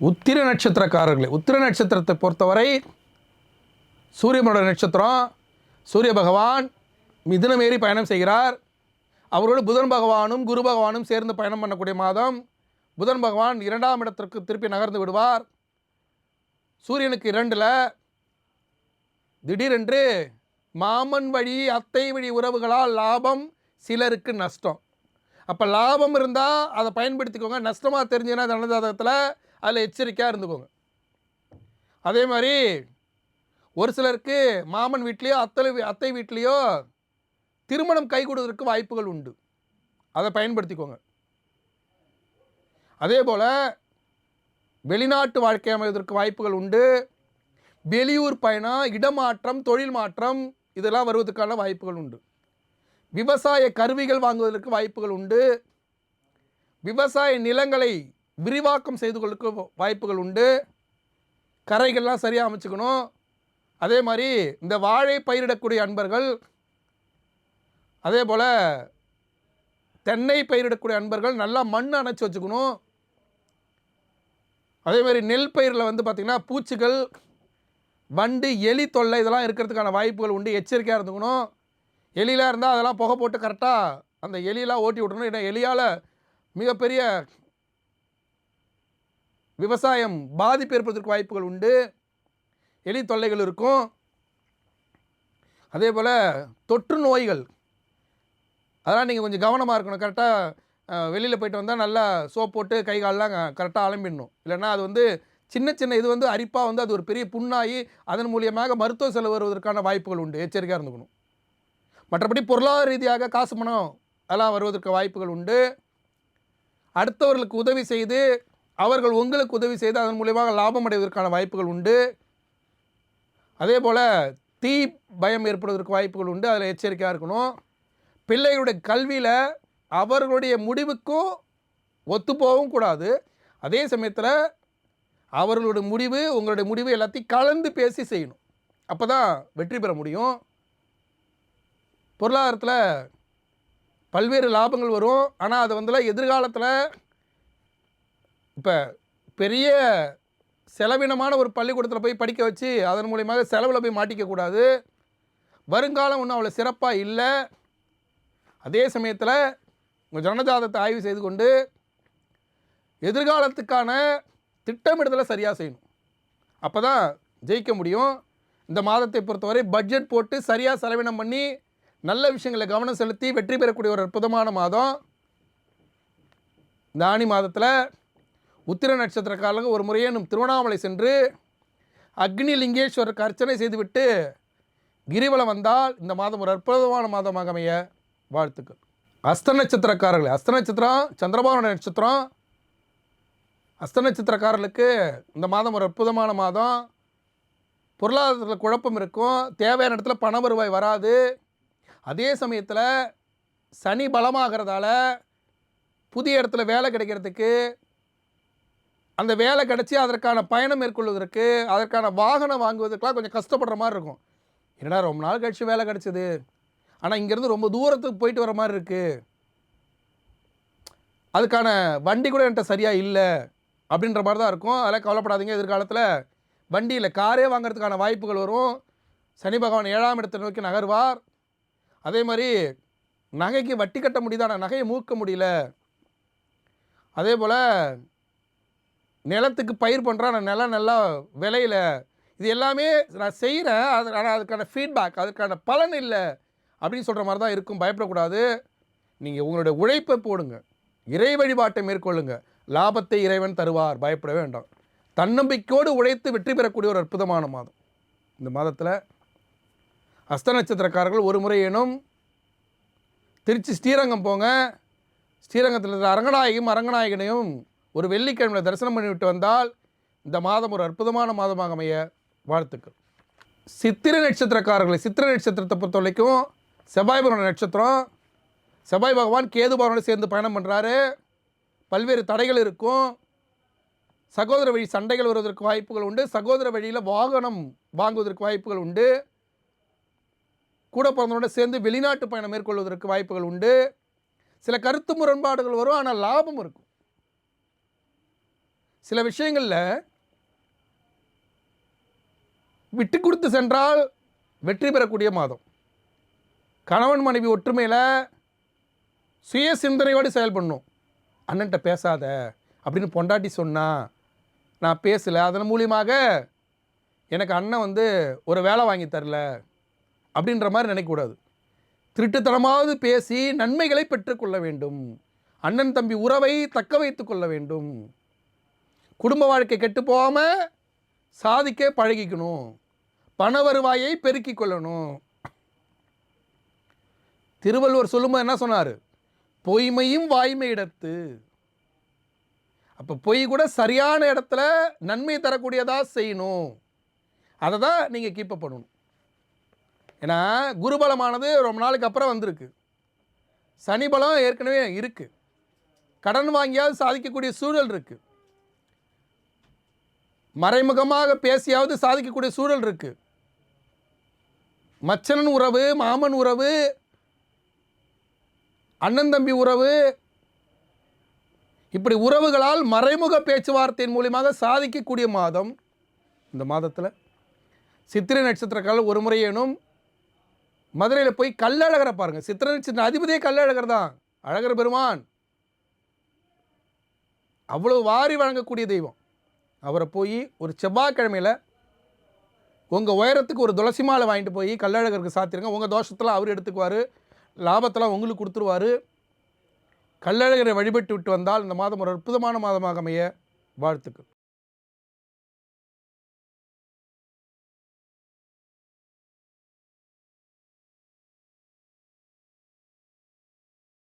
உத்திர நட்சத்திரக்காரர்களே. உத்திர நட்சத்திரத்தை பொறுத்தவரை சூரியனோட நட்சத்திரம் சூரிய பகவான் மிதுனமேறி பயணம் செய்கிறார். அவரோடு புதன் பகவானும் குரு பகவானும் சேர்ந்து பயணம் பண்ணக்கூடிய மாதம் புதன் பகவான் இரண்டாம் இடத்திற்கு திருப்பி நகர்ந்து விடுவார். சூரியனுக்கு இரண்டில் திடீரென்று மாமன் வழி அத்தை வழி உறவுகளால் லாபம் சிலருக்கு நஷ்டம். அப்போ லாபம் இருந்தால் அதை பயன்படுத்திக்கோங்க. நஷ்டமாக தெரிஞ்சுன்னா ஜனஜாதகத்தில் அதில் எச்சரிக்கையாக இருந்துக்கோங்க. அதே மாதிரி ஒரு சிலருக்கு மாமன் வீட்லேயோ அத்தை அத்தை வீட்லேயோ திருமணம் கைகூடுவதற்கு வாய்ப்புகள் உண்டு. அதை பயன்படுத்திக்கோங்க. அதே போல் வெளிநாட்டு வாழ்க்கை அமைவதற்கு வாய்ப்புகள் உண்டு. வெளியூர் பயணம் இடமாற்றம் தொழில் மாற்றம் இதெல்லாம் வருவதற்கான வாய்ப்புகள் உண்டு. விவசாய கருவிகள் வாங்குவதற்கு வாய்ப்புகள் உண்டு. விவசாய நிலங்களை விரிவாக்கம் செய்து கொள்ளுக்கு வாய்ப்புகள் உண்டு. கரைகள்லாம் சரியாக அமைச்சுக்கணும். அதே மாதிரி இந்த வாழை பயிரிடக்கூடிய அன்பர்கள் அதே போல் தென்னை பயிரிடக்கூடிய அன்பர்கள் நல்லா மண் அணைச்சி வச்சுக்கணும். அதே மாதிரி நெல் பயிரில் வந்து பார்த்திங்கன்னா பூச்சிகள் வண்டு எலி தொல்லை இதெல்லாம் இருக்கிறதுக்கான வாய்ப்புகள் உண்டு. எச்சரிக்கையாக இருந்துக்கணும். எலிலாம் இருந்தால் அதெல்லாம் புகை போட்டு கரெக்டாக அந்த எலியெலாம் ஓட்டி விட்டணும் ஏன்னா எலியால் மிகப்பெரிய விவசாயம் பாதிப்பு ஏற்படுவதற்கு வாய்ப்புகள் உண்டு. எலி தொல்லைகள் இருக்கும். அதே போல் தொற்று நோய்கள். அதெல்லாம் நீங்கள் கொஞ்சம் கவனமாக இருக்கணும். கரெக்டாக வெளியில் போயிட்டு வந்தால் நல்லா சோப் போட்டு கை காலெலாம் கரெக்டாக அலம்பிடணும். இல்லைன்னா அது வந்து சின்ன சின்ன இது வந்து அரிப்பாக வந்து அது ஒரு பெரிய புண்ணாகி அதன் மூலியமாக மருத்துவ செலவு வருவதற்கான வாய்ப்புகள் உண்டு. எச்சரிக்கையாக இருந்துக்கணும். மற்றபடி பொருளாதார ரீதியாக காசு பணம் அதெல்லாம் வருவதற்கு வாய்ப்புகள் உண்டு. அடுத்தவர்களுக்கு உதவி செய்து அவர்கள் உங்களுக்கு உதவி செய்து அதன் மூலியமாக லாபம் அடைவதற்கான வாய்ப்புகள் உண்டு. அதே போல் தீ பயம் ஏற்படுவதற்கு வாய்ப்புகள் உண்டு. அதில் எச்சரிக்கையாக இருக்கணும். பிள்ளைகளுடைய கல்வியில் அவர்களுடைய முடிவுக்கும் ஒத்துப்போகவும் கூடாது. அதே சமயத்தில் அவர்களுடைய முடிவு உங்களுடைய முடிவு எல்லாத்தையும் கலந்து பேசி செய்யணும். அப்போ தான் வெற்றி பெற முடியும். பொருளாதாரத்தில் பல்வேறு லாபங்கள் வரும். ஆனால் அது வந்து எதிர்காலத்தில் இப்போ பெரிய செலவினமான ஒரு பள்ளிக்கூடத்தில் போய் படிக்க வச்சு அதன் மூலியமாக செலவில் போய் மாட்டிக்கக்கூடாது வருங்காலம் ஒன்றும் அவ்வளோ சிறப்பாக இல்லை. அதே சமயத்தில் உங்கள் ஜனஜாதத்தை ஆய்வு செய்து கொண்டு எதிர்காலத்துக்கான திட்டமிடுதலை சரியாக செய்யணும். அப்போ தான் ஜெயிக்க முடியும். இந்த மாதத்தை பொறுத்தவரை பட்ஜெட் போட்டு சரியாக செலவினம் பண்ணி நல்ல விஷயங்களை கவனம் செலுத்தி வெற்றி பெறக்கூடிய ஒரு அற்புதமான மாதம். இந்த ஆணி மாதத்தில் உத்திர நட்சத்திரக்காரர்கள் ஒரு முறையேனும் திருவண்ணாமலை சென்று அக்னி லிங்கேஸ்வரருக்கு அர்ச்சனை செய்துவிட்டு கிரிவலம் வந்தால் இந்த மாதம் ஒரு அற்புதமான மாதமாக அமைய வாழ்த்துக்கள். அஸ்த நட்சத்திரக்காரர்கள் அஸ்த நட்சத்திரம் சந்திரபாபு நட்சத்திரம். அஸ்த நட்சத்திரக்காரர்களுக்கு இந்த மாதம் ஒரு அற்புதமான மாதம். பொருளாதாரத்தில் குழப்பம் இருக்கும் தேவையான இடத்துல பண வருவாய் வராது. அதே சமயத்தில் சனி பலமாகிறதால புதிய இடத்துல வேலை கிடைக்கிறதுக்கு அந்த வேலை கிடச்சி அதற்கான பயணம் மேற்கொள்வதற்கு அதற்கான வாகனம் வாங்குவதற்கெலாம் கொஞ்சம் கஷ்டப்படுற மாதிரி இருக்கும். என்னடா ரொம்ப நாள் கழிச்சு வேலை கிடச்சிது? ஆனால் இங்கேருந்து ரொம்ப தூரத்துக்கு போயிட்டு வர மாதிரி இருக்குது அதுக்கான வண்டி கூட என்கிட்ட சரியாக இல்லை அப்படின்ற மாதிரி தான் இருக்கும். அதெல்லாம் கவலைப்படாதீங்க. எதிர்காலத்தில் வண்டியில் காரே வாங்குறதுக்கான வாய்ப்புகள் வரும். சனி பகவான் ஏழாம் இடத்தை நோக்கி நகர்வார். அதே மாதிரி நகைக்கு வட்டி கட்ட முடியுதான நகையை மூக்க முடியல. அதே போல் நிலத்துக்கு பயிர் பண்ணுறேன் நான் நிலம் நல்லா விளையில. இது எல்லாமே நான் செய்கிறேன் அது ஆனால் அதுக்கான ஃபீட்பேக் அதுக்கான பலன் இல்லை அப்படின்னு சொல்கிற மாதிரி தான் இருக்கும். பயப்படக்கூடாது. நீங்கள் உங்களுடைய உழைப்பை போடுங்க. இறை வழிபாட்டை மேற்கொள்ளுங்க. லாபத்தை இறைவன் தருவார். பயப்பட வேண்டாம். தன்னம்பிக்கையோடு உழைத்து வெற்றி பெறக்கூடிய ஒரு அற்புதமான மாதம். இந்த மாதத்தில் அஸ்த நட்சத்திரக்காரர்கள் ஒரு முறையேனும் திருச்சி ஸ்ரீரங்கம் போங்க. ஸ்ரீரங்கத்தில் இருக்கிற அரங்கநாயகியும் அரங்கநாயகனையும் ஒரு வெள்ளிக்கிழமையில் தரிசனம் பண்ணிவிட்டு வந்தால் இந்த மாதம் ஒரு அற்புதமான மாதமாக அமைய வாழ்த்துக்கள். சித்திரை நட்சத்திரக்காரர்களை சித்திரை நட்சத்திரத்தை பொறுத்த வரைக்கும் செவ்வாய் நட்சத்திரம் செவ்வாய் பகவான் கேது பகவானோடு சேர்ந்து பயணம் பண்ணுறாரு பல்வேறு தடைகள் இருக்கும். சகோதர வழி சண்டைகள் வருவதற்கு வாய்ப்புகள் உண்டு. சகோதர வழியில் வாகனம் வாங்குவதற்கு வாய்ப்புகள் உண்டு. கூட பிறந்தவனோட சேர்ந்து வெளிநாட்டு பயணம் மேற்கொள்வதற்கு வாய்ப்புகள் உண்டு. சில கருத்து முரண்பாடுகள் வரும் ஆனால் லாபம் இருக்கும். சில விஷயங்களில் விட்டு கொடுத்து சென்றால் வெற்றி பெறக்கூடிய மாதம். கணவன் மனைவி ஒற்றுமையில் சுய சிந்தனையோடு செயல்படணும் அண்ணன்ட்ட பேசாத அப்படின்னு பொண்டாட்டி சொன்னால் நான் பேசலை. அதன் மூலியமாக எனக்கு அண்ணன் வந்து ஒரு வேலை வாங்கி தரல அப்படின்ற மாதிரி நினைக்கக்கூடாது. திருட்டுத்தனமாவது பேசி நன்மைகளை பெற்றுக்கொள்ள வேண்டும். அண்ணன் தம்பி உறவை தக்க வைத்து கொள்ள வேண்டும். குடும்ப வாழ்க்கை கெட்டு போகாமல் சாதிக்க பழகிக்கணும். பண வருவாயை பெருக்கிக் கொள்ளணும். திருவள்ளுவர் சொல்லும்போது என்ன சொன்னார்? பொய்மையும் வாய்மை இடத்து. அப்போ பொய் கூட சரியான இடத்துல நன்மை தரக்கூடியதாக செய்யணும். அதை தான் நீங்கள் கீப்பப் பண்ணணும். ஏன்னா குருபலமானது ரொம்ப நாளுக்கு அப்புறம் வந்திருக்கு. சனி பலம் ஏற்கனவே இருக்குது கடன் வாங்கியாவது சாதிக்கக்கூடிய சூழல் இருக்குது மறைமுகமாக பேசியாவது சாதிக்கக்கூடிய சூழல் இருக்குது மச்சனன் உறவு மாமன் உறவு அண்ணன் தம்பி உறவு இப்படி உறவுகளால் மறைமுக பேச்சுவார்த்தையின் மூலியமாக சாதிக்கக்கூடிய மாதம் இந்த மாதத்தில். சித்திரை நட்சத்திரக்கால் ஒரு முறையேனும் மதுரையில் போய் கல்லழகரை பாருங்கள் சித்திரை நட்சத்திர அதிபதியே கல்லழகர் தான். அழகர் பெருமான். அவ்வளோ வாரி வழங்கக்கூடிய தெய்வம். அவரை போய் ஒரு செவ்வாய்க்கிழமையில் உங்கள் உயரத்துக்கு ஒரு துளசி மாலை வாங்கிட்டு போய் கல்லழகருக்கு சாத்திருங்க. உங்கள் தோஷத்தில் அவர் எடுத்துக்குவார். லாபத்தெல்லாம் உங்களுக்கு கொடுத்துருவாரு. கல்லழகரை வழிபட்டு விட்டு வந்தால் இந்த மாதம் ஒரு அற்புதமான மாதமாக அமைய வாழ்த்துக்கள்.